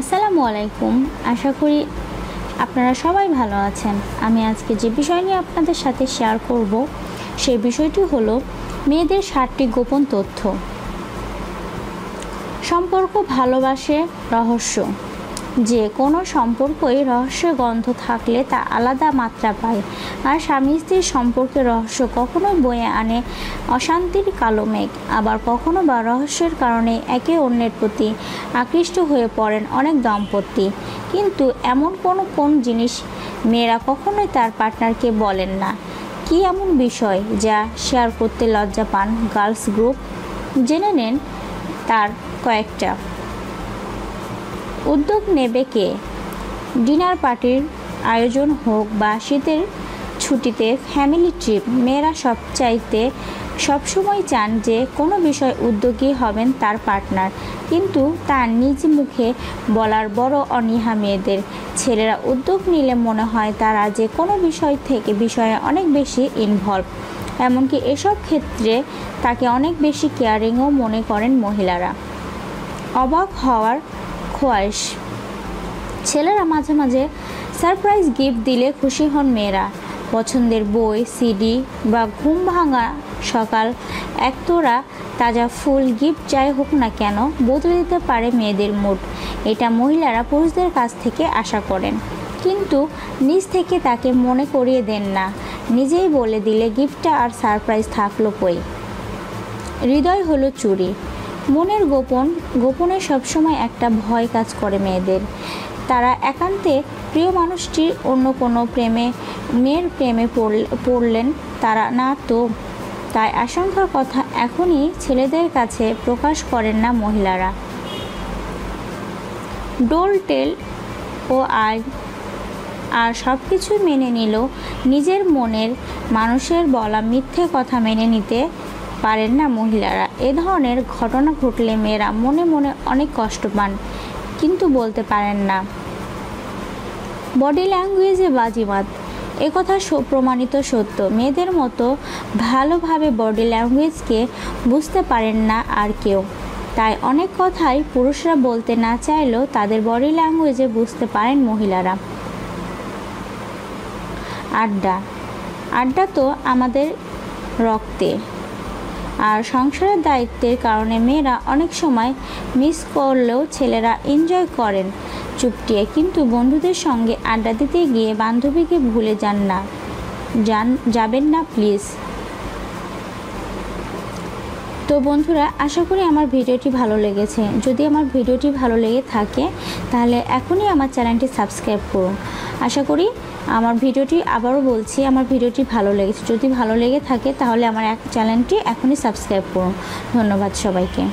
আসসালামু আলাইকুম। আশা করি আপনারা সবাই ভালো আছেন। আমি আজকে যে বিষয় নিয়ে আপনাদের সাথে শেয়ার করব, সেই বিষয়টি হল মেয়েদের সাতটি গোপন তথ্য। সম্পর্ক, ভালোবাসে, রহস্য। যে কোনো সম্পর্কই রহস্য গন্ধ থাকলে তা আলাদা মাত্রা পায়। আর স্বামী স্ত্রীর সম্পর্কের রহস্য কখনোই বয়ে আনে অশান্তির কালো মেঘ, আবার কখনো বা রহস্যের কারণে একে অন্যের প্রতি আকৃষ্ট হয়ে পড়েন অনেক দম্পতি। কিন্তু এমন কোনো কোন জিনিস মেয়েরা কখনোই তার পার্টনারকে বলেন না। কি এমন বিষয় যা শেয়ার করতে লজ্জা পান গার্লস গ্রুপ? জেনে নেন তার কয়েকটা। উদ্যোগ নেবে কে? ডিনার পার্টির আয়োজন হোক বা শীতের ছুটিতে ফ্যামিলি ট্রিপ, মেয়েরা সবচাইতে সবসময় চান যে কোনো বিষয় উদ্যোগী হবেন তার পার্টনার। কিন্তু তার নিজ মুখে বলার বড় অনীহা মেয়েদের। ছেলেরা উদ্যোগ নিলে মনে হয় তারা যে কোনো বিষয় থেকে বিষয়ে অনেক বেশি ইনভলভ এমনকি এসব ক্ষেত্রে তাকে অনেক বেশি কেয়ারিংও মনে করেন মহিলারা। অবাক হওয়ার খোয়াইশ। ছেলেরা মাঝে মাঝে সারপ্রাইজ গিফট দিলে খুশি হন মেয়েরা। পছন্দের বই সিডি বা ঘুম ভাঙা সকাল একতোরা তাজা ফুল গিফট যাই হোক না কেন বদলে দিতে পারে মেয়েদের মুড। এটা মহিলারা পুরুষদের কাছ থেকে আশা করেন। কিন্তু নিজ থেকে তাকে মনে করিয়ে দেন না। নিজেই বলে দিলে গিফটটা আর সারপ্রাইজ থাকল কই? হৃদয় হলো চুরি। মনের গোপন, গোপনে সবসময় একটা ভয় কাজ করে মেয়েদের। তারা একান্তে প্রিয় মানুষটির অন্য কোনো প্রেমে, মেয়ের প্রেমে পড়লেন তারা। না তো। তাই আশঙ্কার কথা এখনই ছেলেদের কাছে প্রকাশ করেন না মহিলারা। ডোল টেল ও আয় আর সব কিছু মেনে নিল। নিজের মনের মানুষের বলা মিথ্যে কথা মেনে নিতে পারেন না মহিলারা। এ ধরনের ঘটনা ঘটলে মেয়েরা মনে মনে অনেক কষ্ট পান, কিন্তু বলতে পারেন না। বডি ল্যাঙ্গুয়েজে বাজিমাত। একথা প্রমাণিত সত্য। মেয়েদের মতো ভালোভাবে বডি ল্যাঙ্গুয়েজকে বুঝতে পারেন না আর কেউ। তাই অনেক কথাই পুরুষরা বলতে না চাইলেও তাদের বডি ল্যাঙ্গুয়েজে বুঝতে পারেন মহিলারা। আড্ডা। আড্ডা তো আমাদের রক্তে। আর সংসারের দায়িত্বের কারণে মেয়েরা অনেক সময় মিস করলেও ছেলেরা এনজয় করেন। চুপটিয়ে কিন্তু বন্ধুদের সঙ্গে আড্ডা দিতে গিয়ে বান্ধবীকে ভুলে যান না। যান, যাবেন না প্লিজ তো বন্ধুরা, আশা করি আমার ভিডিওটি ভালো লেগেছে। যদি আমার ভিডিওটি ভালো লেগে থাকে, তাহলে এখনই আমার চ্যানেলটি সাবস্ক্রাইব করুন। আশা করি আমার ভিডিওটি আবারও বলছি, আমার ভিডিওটি ভালো লেগেছে যদি ভালো লেগে থাকে তাহলে আমার এক চ্যানেলটি এখনই সাবস্ক্রাইব করুন ধন্যবাদ সবাইকে.